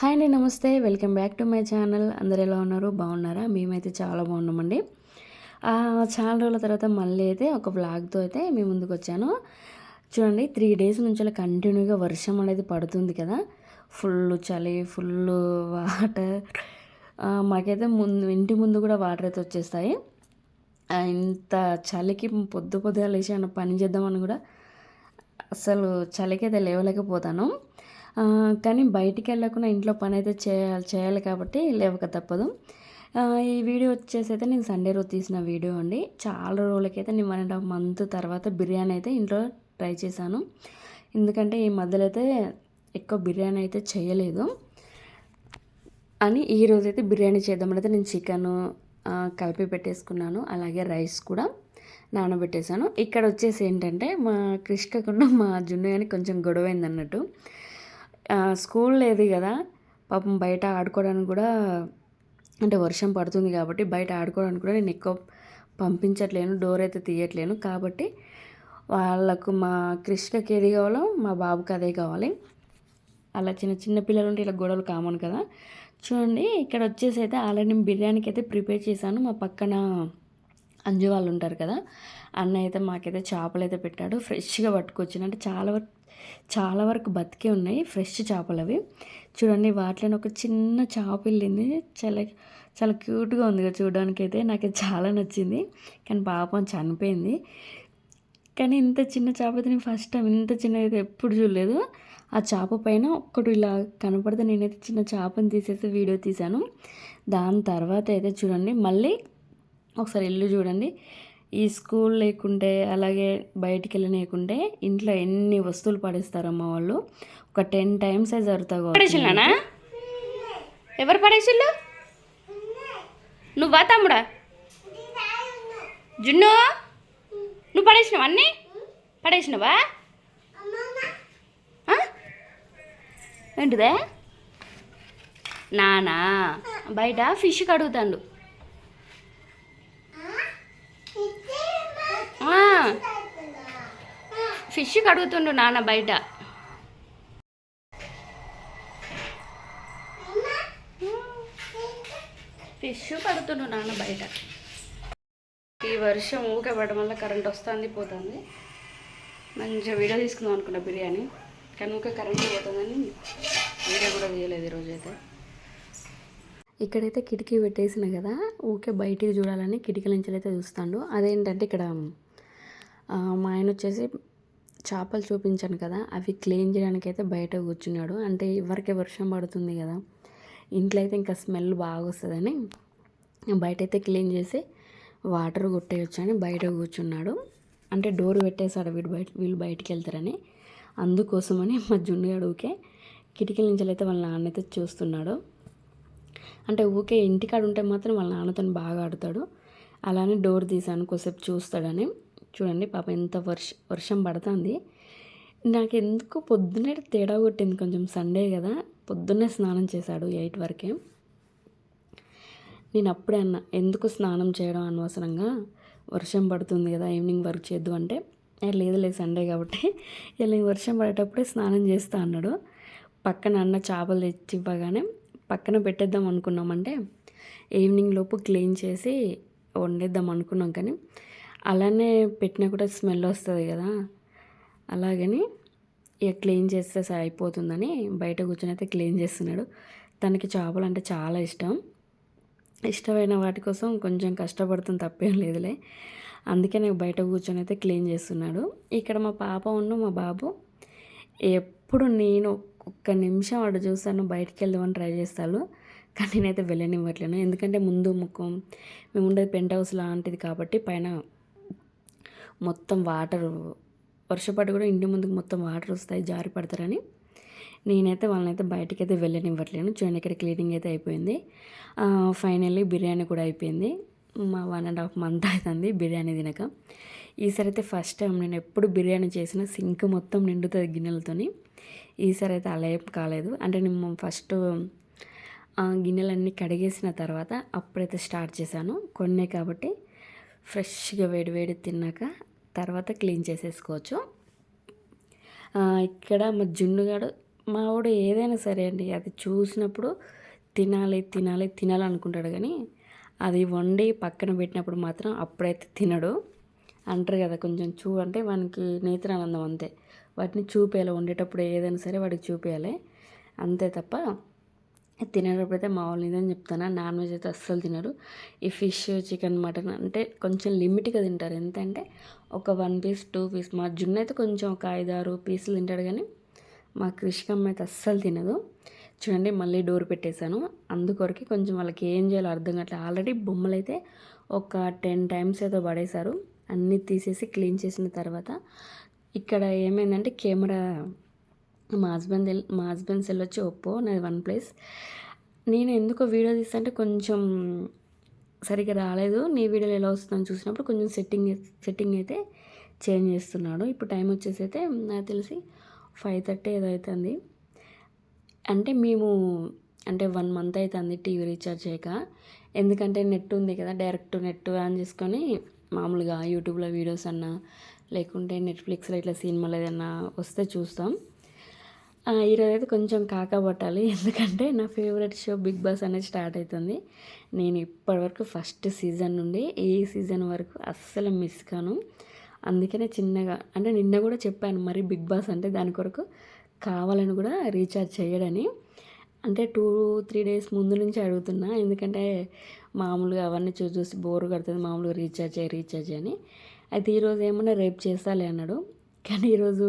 Hi అండి నమస్తే. Welcome back to my channel. అందరు ఎలా ఉన్నారు? బాగున్నారా? మేమైతే చాలా బాగున్నామండి. చాలా రోజుల తర్వాత మళ్ళీ అయితే ఒక బ్లాగ్తో అయితే మీ ముందుకు వచ్చాను. చూడండి త్రీ డేస్ నుంచి అలా కంటిన్యూగా వర్షం అనేది పడుతుంది కదా. ఫుల్ చలి ఫుల్ వాటర్. మాకైతే ముందు ఇంటి ముందు కూడా వాటర్ అయితే వచ్చేస్తాయి. ఇంత చలికి పొద్దు పొద్దుగా లేచి పని చేద్దామని కూడా అసలు చలికి అయితే లేవలేకపోతాను. కానీ బయటికి వెళ్ళకుండా ఇంట్లో పని అయితే చేయాలి చేయాలి కాబట్టి లేవక తప్పదు. ఈ వీడియో వచ్చేసి అయితే నేను సండే రోజు తీసిన వీడియో అండి. చాలా రోజులకైతే నేను వన్ అండ్ హాఫ్ మంత్ తర్వాత బిర్యానీ అయితే ఇంట్లో ట్రై చేశాను. ఎందుకంటే ఈ మధ్యలో అయితే ఎక్కువ బిర్యానీ అయితే చేయలేదు. అని ఈ రోజైతే బిర్యానీ చేద్దామంటే నేను చికెన్ కలిపి పెట్టేసుకున్నాను. అలాగే రైస్ కూడా నానబెట్టేశాను. ఇక్కడ వచ్చేసి ఏంటంటే మా కృష్ణకుండా మా జున్ను కానీ కొంచెం గొడవైంది అన్నట్టు స్కూల్ లేదు కదా. పాపం బయట ఆడుకోవడానికి కూడా అంటే వర్షం పడుతుంది కాబట్టి బయట ఆడుకోవడానికి కూడా నేను ఎక్కువ పంపించట్లేను డోర్ అయితే తీయట్లేను. కాబట్టి వాళ్ళకు మా కృష్ణకి ఏది కావాలో మా బాబుకి అదే కావాలి. అలా చిన్న చిన్న పిల్లలు ఉంటే ఇలా గొడవలు కామన్ కదా. చూడండి ఇక్కడ వచ్చేసి అయితే ఆల్రెడీ నేను బిర్యానీకి అయితే ప్రిపేర్ చేశాను. మా పక్కన అంజు వాళ్ళు ఉంటారు కదా అన్న అయితే మాకైతే చేపలు అయితే పెట్టాడు. ఫ్రెష్గా పట్టుకొచ్చిన అంటే చాలా వరకు చాలా వరకు బతికే ఉన్నాయి ఫ్రెష్ చేపలు అవి చూడండి వాటిలో ఒక చిన్న చేప వెళ్ళింది. చాలా చాలా క్యూట్గా ఉంది కదా చూడడానికి అయితే నాకు చాలా నచ్చింది. కానీ పాపం చనిపోయింది. కానీ ఇంత చిన్న చేప అయితే నేను ఫస్ట్ టైం ఇంత చిన్నది అయితే ఎప్పుడు చూడలేదు. ఆ చేప పైన ఒక్కడు ఇలా కనపడితే నేనైతే చిన్న చేపని తీసేసి వీడియో తీశాను. దాని తర్వాత అయితే చూడండి మళ్ళీ ఒకసారి ఇల్లు చూడండి. ఈ స్కూల్ లేకుంటే అలాగే బయటికి వెళ్ళనీయకుంటే ఇంట్లో ఎన్ని వస్తువులు పడేస్తారమ్మ వాళ్ళు? ఒక టెన్ టైమ్స్ జరుగుతాయి పడేసిల్లానా? ఎవరు పడేసిల్లు? నువ్వా తమ్ముడా? జున్ను? నువ్వు పడేసినావా అన్నీ? పడేసినావా? ఏంటిదే? నానా? బయట ఫిష్ కడుగుతాండు ఆ, ఫిష్ కడుగుతుండు నాన్న బయట. ఫిష్ కడుతుండు నాన్న బయట. ఈ వర్షం ఊకే పడడం వల్ల కరెంట్ వస్తుంది పోతుంది. మంచిగా వీడియో తీసుకుందాం అనుకున్నా బిర్యానీ. కానీ ఊకే కరెంట్ పోతుందని వీడియో కూడా తీయలేదు ఈరోజు అయితే ఇక్కడైతే కిటికీ పెట్టేసిన కదా ఊకే బయటికి చూడాలని కిటికీల నుంచి అయితే చూస్తాడు. అదేంటంటే ఇక్కడ మా ఆయన వచ్చేసి చేపలు చూపించాను కదా అవి క్లీన్ చేయడానికి అయితే బయట కూర్చున్నాడు. అంటే ఎవరికే వర్షం పడుతుంది కదా ఇంట్లో అయితే ఇంకా స్మెల్ బాగా వస్తుందని బయట అయితే క్లీన్ చేసి వాటర్ కొట్టేయొచ్చని అని బయట కూర్చున్నాడు. అంటే డోర్ పెట్టేశాడు వీడు బయట వీళ్ళు బయటికి వెళ్తారని అందుకోసమని మా జున్ను అడుగుకే కిటికీల నుంచి అయితే వాళ్ళ నాన్న అయితే చూస్తున్నాడు. అంటే ఊకే ఇంటికాడ ఉంటే మాత్రం వాళ్ళ నాన్నతో బాగా ఆడుతాడు. అలానే డోర్ తీసాను కొద్దిసేపు చూస్తాడని. చూడండి పాప ఎంత వర్ష వర్షం పడుతుంది. నాకు ఎందుకు పొద్దున్నే తేడా కొట్టింది కొంచెం సండే కదా పొద్దున్నే స్నానం చేశాడు ఎయిట్ వరకే. నేను అప్పుడే అన్నా ఎందుకు స్నానం చేయడం అనవసరంగా? వర్షం పడుతుంది కదా ఈవినింగ్ వర్క్ చేద్దు అంటే. లేదు లేదు సండే కాబట్టి. ఇలా వర్షం పడేటప్పుడే స్నానం చేస్తా అన్నాడు. పక్కన అన్న చేపలు తెచ్చి ఇవ్వగానే పక్కన పెట్టేద్దాం అనుకున్నామంటే ఈవినింగ్ లోపు క్లీన్ చేసి వండేద్దాం అనుకున్నాం కానీ అలానే పెట్టినా కూడా స్మెల్ వస్తుంది కదా. అలాగని ఇక క్లీన్ చేస్తే అయిపోతుందని బయట కూర్చొని అయితే క్లీన్ చేస్తున్నాడు. తనకి చేపలు అంటే చాలా ఇష్టం. ఇష్టమైన వాటి కోసం కొంచెం కష్టపడుతుంది తప్పేం లేదులే. అందుకే నాకు బయట కూర్చొని అయితే క్లీన్ చేస్తున్నాడు. ఇక్కడ మా పాప ఉన్న మా బాబు. ఎప్పుడు నేను ఒక్క నిమిషం వాడు చూస్తాను బయటికి వెళ్దామని ట్రై చేస్తాను కానీ నేనైతే వెళ్ళనివ్వట్లేను. ఎందుకంటే ముందు ముఖం మేము ఉండేది పెంట్ హౌస్ లాంటిది కాబట్టి పైన మొత్తం వాటర్ వర్షపాటు కూడా ఇంటి ముందుకు మొత్తం వాటర్ వస్తాయి జారి పడతారని. నేనైతే వాళ్ళనైతే బయటకి అయితే వెళ్ళనివ్వట్లేను. చూడండి ఇక్కడ క్లీనింగ్ అయితే అయిపోయింది. ఫైనల్లీ బిర్యానీ కూడా అయిపోయింది. మా వన్ అండ్ హాఫ్ మంత్ అవుతుంది బిర్యానీ తినక. ఈసారి అయితే ఫస్ట్ టైం నేను ఎప్పుడు బిర్యానీ చేసిన సింక్ మొత్తం నిండుతుంది గిన్నెలతోని. ఈసారి అయితే అలా ఏం కాలేదు. అంటే నేను ఫస్ట్ ఆ గిన్నెలన్నీ కడిగేసిన తర్వాత అప్పుడైతే స్టార్ట్ చేశాను. కొన్నే కాబట్టి ఫ్రెష్గా వేడి వేడి తిన్నాక తర్వాత క్లీన్ చేసేసుకోవచ్చు. ఇక్కడ మా జున్నుగాడు మా వాడు ఏదైనా సరే అండి అది చూసినప్పుడు తినాలి తినాలి తినాలి అనుకుంటాడు కానీ అది వండి పక్కన పెట్టినప్పుడు మాత్రం అప్పుడైతే తినడు. అంటారు కదా కొంచెం చూ అంటే వానికి నేత్రానందం అంతే. వాటిని చూపేయాలి వండేటప్పుడు ఏదైనా సరే వాడికి చూపేయాలి. అంతే తప్ప తినేటప్పుడు అయితే మామూలు ఇదని చెప్తాను నాన్ వెజ్ అయితే అస్సలు తినరు. ఈ ఫిష్ చికెన్ మటన్ అంటే కొంచెం లిమిట్గా తింటారు. ఎంతంటే ఒక వన్ పీస్ టూ పీస్. మా జున్ను అయితే కొంచెం ఒక ఐదు ఆరు పీసులు తింటాడు కానీ మా కృషికమ్మ అయితే అస్సలు తినదు. చూడండి మళ్ళీ డోర్ పెట్టేశాను. అందుకొరకే కొంచెం వాళ్ళకి ఏం చేయాలో అర్థం కావట్లేదు ఆల్రెడీ బొమ్మలు అయితే ఒక టెన్ టైమ్స్ ఏదో పడేశారు. అన్నీ తీసేసి క్లీన్ చేసిన తర్వాత ఇక్కడ ఏమైందంటే కెమెరా మా హస్బెండ్ మా హస్బెండ్ సెల్ వచ్చి ఒప్పో నాది వన్ ప్లస్ నేను ఎందుకో వీడియో తీస్తుంటే కొంచెం సరిగ్గా రాలేదు. నీ వీడియోలు ఎలా వస్తుందని చూసినప్పుడు కొంచెం సెట్టింగ్ సెట్టింగ్ అయితే చేంజ్ చేస్తున్నాడు. ఇప్పుడు టైం వచ్చేసి అయితే నాకు తెలిసి ఫైవ్ థర్టీ ఏదో అవుతుంది అంటే మేము అంటే వన్ మంత్ అవుతుంది టీవీ రీఛార్జ్ చేయక. ఎందుకంటే నెట్ ఉంది కదా డైరెక్ట్ నెట్ ఆన్ చేసుకొని మామూలుగా యూట్యూబ్లో వీడియోస్ అన్నా లేకుంటే నెట్ఫ్లిక్స్లో ఇట్లా సినిమాలు ఏదన్నా వస్తే చూస్తాం. ఈరోజు అయితే కొంచెం కాకపట్టాలి. ఎందుకంటే నా ఫేవరెట్ షో బిగ్ బాస్ అనేది స్టార్ట్ అవుతుంది నేను ఇప్పటివరకు ఫస్ట్ సీజన్ నుండి ఈ సీజన్ వరకు అస్సలు మిస్ కాను. అందుకనే చిన్నగా అంటే నిన్న కూడా చెప్పాను మరి బిగ్ బాస్ అంటే దాని కొరకు కావాలని కూడా రీఛార్జ్ చేయడని. అంటే టూ త్రీ డేస్ ముందు నుంచి అడుగుతున్నా. ఎందుకంటే మామూలుగా అవన్నీ చూసి చూసి బోర్ కడుతుంది మామూలుగా రీఛార్జ్ చేయి రీఛార్జ్ అని. అయితే ఈరోజు ఏమన్నా రేపు చేస్తాలే అన్నాడు. కానీ ఈరోజు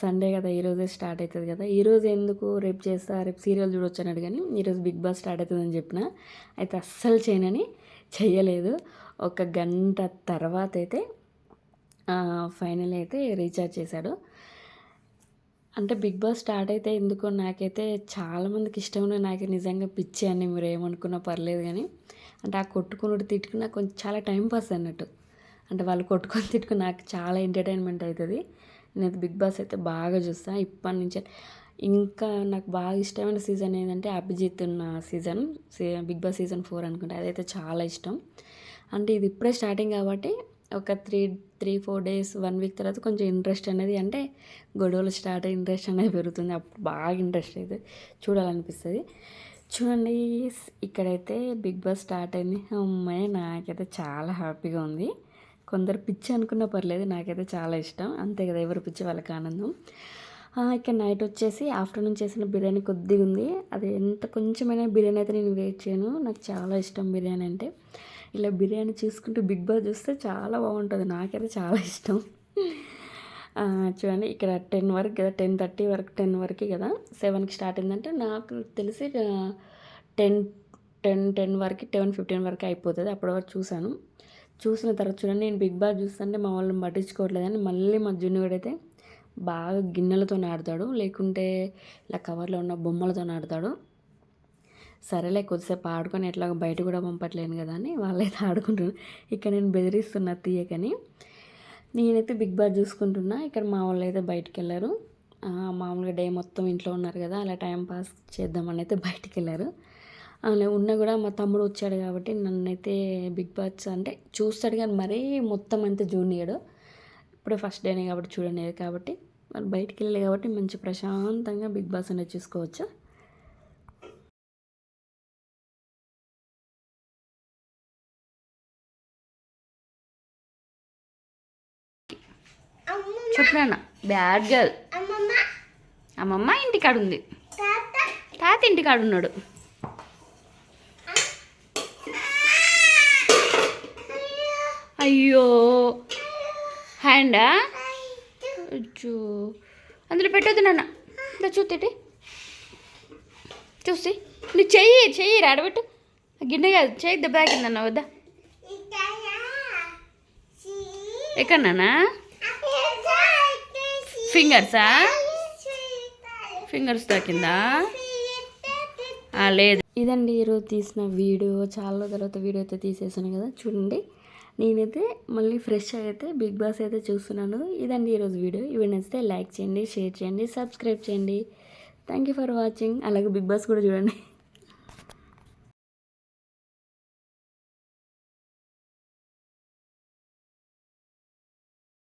సండే కదా ఈరోజే స్టార్ట్ అవుతుంది కదా. ఈరోజు ఎందుకు రేపు చేస్తా రేపు సీరియల్ చూడొచ్చు అన్నాడు కానీ ఈరోజు బిగ్ బాస్ స్టార్ట్ అవుతుందని చెప్పిన. అయితే అస్సలు చేయనని చెయ్యలేదు. ఒక గంట తర్వాత అయితే ఫైనల్ అయితే రీఛార్జ్ చేశాడు. అంటే బిగ్ బాస్ స్టార్ట్ అయితే ఎందుకో నాకైతే చాలామందికి ఇష్టం నాకు నిజంగా పిచ్చి అని మీరు ఏమనుకున్నా పర్లేదు కానీ అంటే ఆ కొట్టుకున్నట్టు తిట్టుకున్న కొంచెం చాలా టైం పాస్ అన్నట్టు. అంటే వాళ్ళు కొట్టుకొని తిట్టుకుని నాకు చాలా ఎంటర్టైన్మెంట్ అవుతుంది. నేను బిగ్ బాస్ అయితే బాగా చూస్తాను ఇప్పటి నుంచి ఇంకా నాకు బాగా ఇష్టమైన సీజన్ ఏంటంటే అభిజిత్ ఉన్న season Bigg Boss season four అనుకుంటా. అదైతే చాలా ఇష్టం. అంటే ఇది ఇప్పుడే స్టార్టింగ్ కాబట్టి ఒక three three four days one week తర్వాత కొంచెం ఇంట్రెస్ట్ అనేది అంటే గొడవలు స్టార్ట్ ఇంట్రెస్ట్ అనేది పెరుగుతుంది. అప్పుడు బాగా ఇంట్రెస్ట్ అయితే చూడాలనిపిస్తుంది. చూడండి ఇక్కడైతే బిగ్ బాస్ స్టార్ట్ అయింది. అమ్మాయి నాకైతే చాలా హ్యాపీగా ఉంది. కొందరు పిచ్చి అనుకున్నా పర్లేదు నాకైతే చాలా ఇష్టం. అంతే కదా ఎవరు పిచ్చి వాళ్ళకి ఆనందం. ఇక్కడ నైట్ వచ్చేసి ఆఫ్టర్నూన్ చేసిన బిర్యానీ కొద్దిగా ఉంది. అది ఎంత కొంచెమైనా బిర్యానీ అయితే నేను వెయిట్ చేయను. నాకు చాలా ఇష్టం బిర్యానీ అంటే. ఇలా బిర్యానీ చూసుకుంటూ బిగ్ బాస్ చూస్తే చాలా బాగుంటుంది. నాకైతే చాలా ఇష్టం. చూడండి ఇక్కడ టెన్ వరకు కదా టెన్ థర్టీ వరకు టెన్ వరకు కదా సెవెన్కి స్టార్ట్ అయిందంటే నాకు తెలిసి టెన్ టెన్ టెన్ వరకు టెన్ ఫిఫ్టీన్ వరకు అయిపోతుంది. అప్పటి వరకు చూశాను. చూసిన తర్వాత చూడండి నేను బిగ్ బాస్ చూస్తుంటే మా వాళ్ళని పట్టించుకోవట్లేదని మళ్ళీ మా జూనియర్ అయితే బాగా గిన్నెలతో ఆడతాడు లేకుంటే ఇలా కవర్లో ఉన్న బొమ్మలతో ఆడతాడు. సరేలే కొద్దిసేపు ఆడుకొని ఎట్లా బయట కూడా పంపట్లేను కదా అని వాళ్ళైతే ఆడుకుంటున్నారు. ఇక్కడ నేను బెదిరిస్తున్నా తీయకని నేనైతే బిగ్ బాస్ చూసుకుంటున్నా. ఇక్కడ మా వాళ్ళు అయితే బయటికి వెళ్ళారు మామూలుగా డే మొత్తం ఇంట్లో ఉన్నారు కదా అలా టైం పాస్ చేద్దామని అయితే బయటికి వెళ్ళారు అలా ఉన్నా కూడా మా తమ్ముడు వచ్చాడు కాబట్టి నన్నైతే బిగ్ బాస్ అంటే చూస్తాడు కానీ మరీ మొత్తం అంతా జూనియడు. ఇప్పుడే ఫస్ట్ డేనే కాబట్టి చూడండి కాబట్టి వాళ్ళు బయటికి వెళ్ళాలి కాబట్టి మంచి ప్రశాంతంగా బిగ్ బాస్ అనేది చూసుకోవచ్చు. చెప్పినా బ్యాడ్ గర్ల్. అమ్మమ్మ. ఇంటికాడ ఉంది తాత. ఇంటికాడ అయ్యో. హ్యాండా? అచ్చో అందులో పెట్టొద్దు నాన్న. ఇలా చూతేటి చూసి. నువ్వు చెయ్యి చెయ్యి రాడబెట్టు గిన్నె కాదు చెయ్యి దెబ్బ తాకిందన్న వద్దా. ఎక్కడ నాన్న? ఫింగర్సా ఫింగర్స్ తాకిందా? లేదు. ఇదండి ఈరోజు తీసిన వీడియో. చాలా తర్వాత వీడియో అయితే తీసేసాను కదా చూడండి. నేనైతే మళ్ళీ ఫ్రెష్ అయితే బిగ్ బాస్ అయితే చూస్తున్నాను. ఇదండి ఈరోజు వీడియో. ఇవి నచ్చితే లైక్ చేయండి షేర్ చేయండి సబ్స్క్రైబ్ చేయండి. థ్యాంక్ యూ ఫర్ వాచింగ్ అలాగే బిగ్ బాస్ కూడా చూడండి.